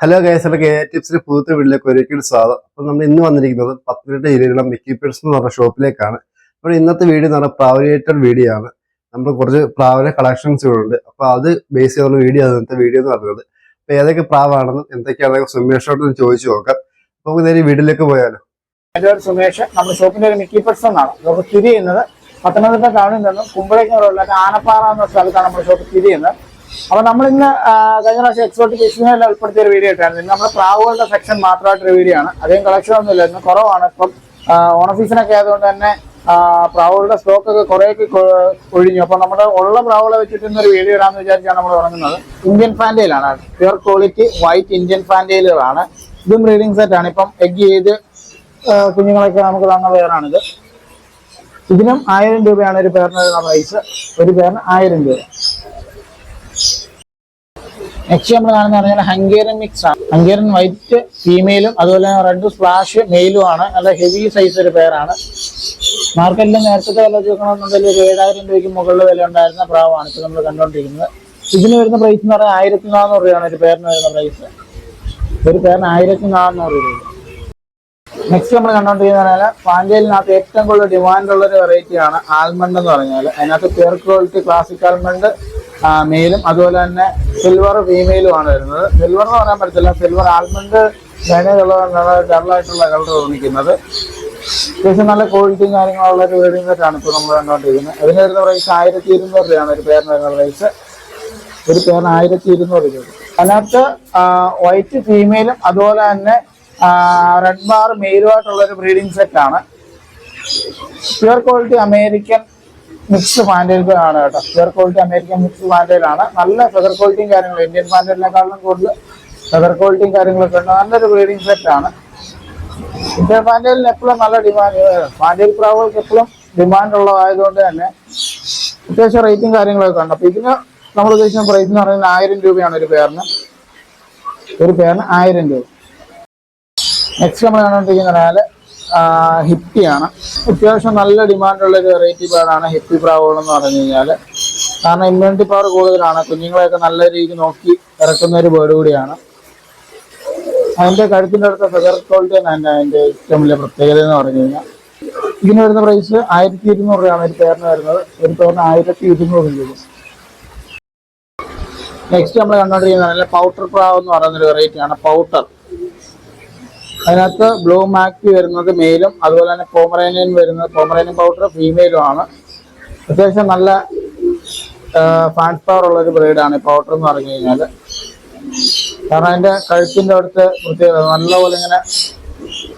Hello guys K ടിപ്സിന്റെ പുതുത്ത വീട്ടിലേക്ക് ഒരിക്കലും സ്വാഗതം. അപ്പം നമ്മൾ ഇന്ന് വന്നിരിക്കുന്നത് പത്തനംതിട്ട ജില്ലയിലുള്ള മിക്കി പിഡ്സ് എന്ന് പറഞ്ഞ ഷോപ്പിലേക്കാണ്. അപ്പോൾ ഇന്നത്തെ വീഡിയോ എന്ന് പറഞ്ഞാൽ പ്രാവരിയേറ്റഡ് വീഡിയോ ആണ്. നമ്മൾ കുറച്ച് പ്രാവിലെ ഉണ്ട്. അപ്പോൾ അത് ബേസ് ചെയ്തുള്ള വീഡിയോ ആണ് ഇന്നത്തെ വീഡിയോ എന്ന് പറഞ്ഞത് അപ്പോൾ ഏതൊക്കെ പ്രാവാണെന്നും എന്തൊക്കെയാണെന്ന് സുമേഷോട്ട് ചോദിച്ചു നോക്കാം. അപ്പോൾ നമുക്ക് നേരെ വീട്ടിലേക്ക് പോയാലോ. എന്റെ പേര് സുമേഷ് നമ്മുടെ ഷോപ്പിന്റെ ഒരു മിക്കി പേഴ്സൺ എന്നാണ്. നമുക്ക് സ്ഥിതി ചെയ്യുന്നത് പത്തനംതിട്ട ടൗണിൽ നിന്നും കുമ്പളേക്ക് ആനപ്പാറ എന്ന സ്ഥലത്താണ് നമ്മുടെ ഷോപ്പ് സ്ഥിതി ചെയ്യുന്നത്. അപ്പൊ നമ്മൾ ഇന്ന് കഴിഞ്ഞ പ്രാവശ്യം എക്സോട്ടിക് ഫിഷിനെല്ലാം ഉൾപ്പെടുത്തിയ ഒരു വീഡിയോ ഇട്ടായിരുന്നു. ഇന്ന് പ്രാവുകളുടെ സെക്ഷൻ മാത്രമായിട്ടൊരു വീഡിയോ ആണ്. അധികം കളക്ഷൻ ഒന്നുമില്ല ഇന്ന് കുറവാണ്. ഇപ്പം ഓണ സീസണൊക്കെ ആയതുകൊണ്ട് തന്നെ പ്രാവുകളുടെ സ്റ്റോക്ക് ഒക്കെ കുറേയൊക്കെ ഒഴിഞ്ഞു. അപ്പൊ നമ്മുടെ ഉള്ള പ്രാവുകളെ വെച്ചിട്ട് ഒരു വീഡിയോ ഇടാന്ന് വിചാരിച്ചാണ് നമ്മൾ തുടങ്ങുന്നത്. ഇന്ത്യൻ ഫാൻഡേലാണ് പ്യുർ ക്വാളിറ്റി വൈറ്റ് ഇന്ത്യൻ ഫാൻഡേലുകളാണ് ഇതും ബ്രീഡിംഗ് സെറ്റ് ആണ്. ഇപ്പം എഗ് ചെയ്ത് കുഞ്ഞുങ്ങളൊക്കെ നമുക്ക് തന്ന പേരാണിത് ഇതിനും ആയിരം രൂപയാണ് ഒരു പേരിന് പ്രൈസ് ഒരു പേരിന് ആയിരം രൂപ. നെക്സ്റ്റ് നമ്മൾ കാണുന്ന പറഞ്ഞാൽ ഹംഗേറിയൻ മിക്സ് ആണ്. ഹംഗേറിയൻ വൈറ്റ് ഫീമെയിലും അതുപോലെ റെഡ് സ്പ്ലാഷ് മെയിലും ആണ്. നല്ല ഹെവി സൈസ് ഒരു പേരാണ് മാർക്കറ്റിൽ നേരത്തെ വില ചോദിക്കണമെന്നുണ്ടെങ്കിൽ ഒരു ഏഴായിരം രൂപയ്ക്ക് മുകളിൽ വില ഉണ്ടായിരുന്ന പ്രാവാണ് ഇപ്പോൾ നമ്മൾ കണ്ടുകൊണ്ടിരിക്കുന്നത് ഇതിന് വരുന്ന പ്രൈസ് എന്ന് പറഞ്ഞാൽ ആയിരത്തി നാനൂറ് രൂപയാണ് ഒരു പേരിന് വരുന്ന പ്രൈസ് ഒരു പേരിന് ആയിരത്തി നാനൂറ് രൂപ. നെക്സ്റ്റ് നമ്മൾ കണ്ടോണ്ടിരിക്കുന്ന പറഞ്ഞാൽ പാഞ്ചേലിനകത്ത് ഏറ്റവും കൂടുതൽ ഡിമാൻഡ് ഉള്ള ഒരു വെറൈറ്റിയാണ് ആൽമണ്ട് എന്ന് പറഞ്ഞാൽ അതിനകത്ത് പ്യുർ ക്വാളിറ്റി ക്ലാസിക് ആൽമണ്ട് മെയിലും അതുപോലെ തന്നെ സിൽവർ ഫീമെയിലും ആണ് വരുന്നത്. സിൽവർ എന്ന് പറയാൻ പറ്റത്തില്ല. സിൽവർ ആൽമണ്ട് വേണേലുള്ളതാണ് ഡബിളായിട്ടുള്ള കളർ തോന്നിക്കുന്നത് അത്യാവശ്യം നല്ല ക്വാളിറ്റിയും കാര്യങ്ങളുള്ള ഒരു വെഡിങ് സെറ്റാണ് ഇപ്പോൾ നമ്മൾ കണ്ടുകൊണ്ടിരിക്കുന്നത് അതിന് വരുന്ന പ്രൈസ് ആയിരത്തി ഇരുന്നൂറ് രൂപയാണ് ഒരു പേരിന് വരുന്ന പ്രൈസ് ഒരു പേരിന് ആയിരത്തി ഇരുന്നൂറ് രൂപ. അതിനകത്ത് വൈറ്റ് ഫീമെയിലും അതുപോലെ തന്നെ റെഡ് ബാർ മെയിലുമായിട്ടുള്ള ഒരു ബ്രീഡിംഗ് സെറ്റാണ് pure quality American mix fantail ആണ് കേട്ടോ. Feather quality American mix fantail ആണ്. നല്ല ഫെദർ ക്വാളിറ്റിയും കാര്യങ്ങളും. ഇന്ത്യൻ ഫാന്റൈലിനെക്കാളും കൂടുതൽ ഫെദർ ക്വാളിറ്റിയും കാര്യങ്ങളൊക്കെ ഉണ്ട്. നല്ലൊരു ബ്രീഡിംഗ് സെറ്റ് ആണ്. ഇന്ത്യൻ ഫാന്റൈലിന് എപ്പോഴും നല്ല ഡിമാൻഡ് ഫാന്റൈൽ പ്രാവുകൾക്ക് എപ്പോഴും ഡിമാൻഡ് ഉള്ളതായതുകൊണ്ട് തന്നെ അത്യാവശ്യം റേറ്റും കാര്യങ്ങളൊക്കെ ഉണ്ട്. അപ്പൊ ഇതിന് നമ്മൾ ഉദ്ദേശിക്കുന്ന പ്രൈസ് എന്ന് പറയുന്നത് ആയിരം രൂപയാണ് ഒരു പേരിന് ഒരു പേരിന് ആയിരം രൂപ. നെക്സ്റ്റ് നമ്മൾ കണ്ടുകൊണ്ടിരിക്കുന്ന ഹിപ്പിയാണ്. അത്യാവശ്യം നല്ല ഡിമാൻഡുള്ള ഒരു വെറൈറ്റി ബേഡാണ് ഹിപ്പി പ്രാവുകൾ എന്ന് പറഞ്ഞു കഴിഞ്ഞാൽ കാരണം ഇമ്മ്യൂണിറ്റി പവർ കൂടുതലാണ്. കുഞ്ഞുങ്ങളെയൊക്കെ നല്ല രീതിയിൽ നോക്കി ഇറക്കുന്ന ഒരു ബേർഡ് കൂടിയാണ്. അതിന്റെ കഴുത്തിന്റെ അടുത്ത ഫെദർ ക്വാളിറ്റി തന്നെ അതിന്റെ ഏറ്റവും വലിയ പ്രത്യേകത എന്ന് പറഞ്ഞു കഴിഞ്ഞാൽ. ഇതിന് വരുന്ന പ്രൈസ് ആയിരത്തി ഇരുന്നൂറ് രൂപയാണ് ഒരു പേരിന് വരുന്നത്. ഒരു പേരിന് ആയിരത്തി ഇരുന്നൂറ് രൂപ. നെക്സ്റ്റ് നമ്മൾ കണ്ടുകൊണ്ടിരിക്കുന്നത് പൗട്ടർ പ്രാവ് എന്ന് പറയുന്ന ഒരു വെറൈറ്റിയാണ് പൗട്ടർ അതിനകത്ത് ബ്ലൂ മാക്കി വരുന്നത് മെയിലും അതുപോലെ തന്നെ പോമറേനിയൻ വരുന്നത് പോമറേനിയൻ പൗഡർ ഫീമെയിലും ആണ് അത്യാവശ്യം നല്ല ഫാൻസ് പവർ ഉള്ള ഒരു ബ്രീഡാണ് ഈ പൗഡർ എന്ന് പറഞ്ഞു കഴിഞ്ഞാൽ കാരണം അതിന്റെ കഴുത്തിന്റെ അടുത്ത് പ്രത്യേകത നല്ലപോലെ ഇങ്ങനെ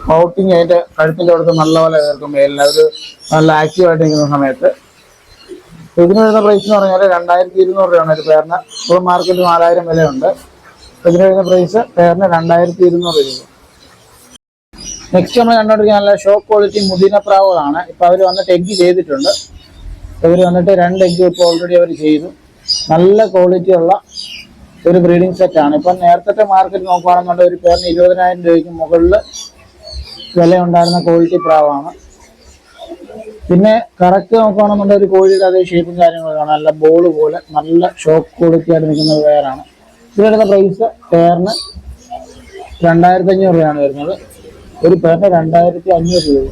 പൗട്ടിങ് അതിന്റെ കഴുത്തിന്റെ അടുത്ത് നല്ലപോലെ കേൾക്കും മെയിലിന് ഒരു നല്ല ആക്റ്റീവ് ആയിട്ട് നിൽക്കുന്ന സമയത്ത്. ഇതിന് വരുന്ന പ്രൈസ് എന്ന് പറഞ്ഞാൽ രണ്ടായിരത്തി ഇരുന്നൂറ് രൂപയാണ് ഒരു പേരിന് ഇപ്പോൾ മാർക്കറ്റ് നാലായിരം വിലയുണ്ട്. ഇതിന് വരുന്ന പ്രൈസ് പേരിന് രണ്ടായിരത്തി ഇരുന്നൂറ് രൂപ. നെക്സ്റ്റ് നമ്മൾ കണ്ടുകൊണ്ടിരിക്കുന്ന നല്ല ഷോ ക്വാളിറ്റി മുദിന പ്രാവുകളാണ്. ഇപ്പൊ അവർ വന്നിട്ട് എഗ്ഗ് ചെയ്തിട്ടുണ്ട്. ഇവർ വന്നിട്ട് രണ്ട് എഗ്ഗ് ഇപ്പോൾ ഓൾറെഡി അവർ ചെയ്തു. നല്ല ക്വാളിറ്റി ഉള്ള ഒരു ബ്രീഡിംഗ് ആണ്. ഇപ്പം നേരത്തെ മാർക്കറ്റ് നോക്കുകയാണെന്നുണ്ടെങ്കിൽ ഒരു പേരിന് ഇരുപതിനായിരം രൂപയ്ക്ക് മുകളിൽ വില ഉണ്ടായിരുന്ന ക്വാളിറ്റി പ്രാവാണ്. പിന്നെ കറക്റ്റ് നോക്കുകയാണെന്നുണ്ടെങ്കിൽ ഒരു കോഴിയുടെ അതേ ഷേപ്പും കാര്യങ്ങളൊക്കെ നല്ല ബോൾ പോലെ നല്ല ഷോക്ക് ക്വാളിറ്റി ആയിട്ട് നിൽക്കുന്ന വേറാണ് പേരാണ് ഇതിനെടുത്ത പ്രൈസ് പേരിന് രണ്ടായിരത്തി അഞ്ഞൂറ് രൂപയാണ് വരുന്നത്. ഒരു പേരിന് രണ്ടായിരത്തി അഞ്ഞൂറ് രൂപ.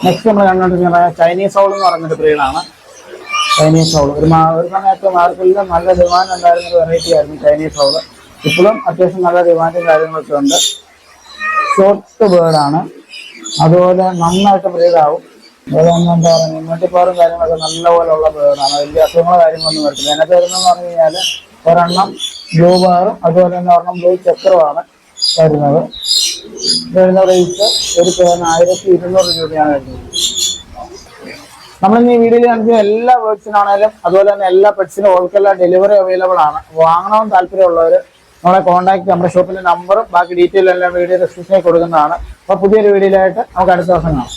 നെക്സ്റ്റ് നമ്മൾ കണ്ടുകൊണ്ടിരിക്കുന്ന ചൈനീസ് ഹൗൾ എന്ന് പറഞ്ഞൊരു ബ്രീഡാണ് ചൈനീസ് ഹൗൾ ഒരു ഒരു സമയത്ത് മാർക്കറ്റിൽ നല്ല ഡിമാൻഡ് ഉണ്ടായിരുന്ന വെറൈറ്റി ആയിരുന്നു ചൈനീസ് ഹൗൾ ഇപ്പോഴും അത്യാവശ്യം നല്ല ഡിമാൻഡും കാര്യങ്ങളൊക്കെ ഉണ്ട്. ഷോർട്ട് ബേർഡാണ് അതുപോലെ നന്നായിട്ട് ബ്രീഡാവും തന്നെ എന്താ പറയുക ഇമ്മ്യൂണിറ്റി പവറും കാര്യങ്ങളൊക്കെ നല്ലപോലെ ഉള്ള ബേർഡാണ് വലിയ അസുഖങ്ങളോ കാര്യങ്ങളൊന്നും വരത്തില്ല. എന്നെ തരുന്നതെന്ന് പറഞ്ഞു കഴിഞ്ഞാൽ ഒരെണ്ണം ബ്ലൂ ബാറും അതുപോലെ തന്നെ ഒരെണ്ണം ബ്ലൂ ചക്രമാണ് വരുന്നത്. വരുന്ന റേറ്റ് ഒരു പേരിന് ആയിരത്തി ഇരുന്നൂറ് രൂപയാണ് വരുന്നത്. നമ്മളിന്ന് ഈ വീഡിയോയിൽ കാണിക്കുന്ന എല്ലാ ബേർഡ്സിനാണേലും അതുപോലെ തന്നെ എല്ലാ പെറ്റ്സിനും ഓൾക്കെല്ലാം ഡെലിവറി അവൈലബിൾ ആണ്. വാങ്ങണമെന്ന് താല്പര്യമുള്ളവർ നമ്മളെ കോൺടാക്ട് നമ്മുടെ ഷോപ്പിന്റെ നമ്പറും ബാക്കി ഡീറ്റെയിൽ എല്ലാം വീഡിയോ ഡിസ്ക്രിപ്ഷനിൽ കൊടുക്കുന്നതാണ്. അപ്പോൾ പുതിയൊരു വീഡിയോയിലായിട്ട് നമുക്ക് അടുത്ത ദിവസം കാണാം.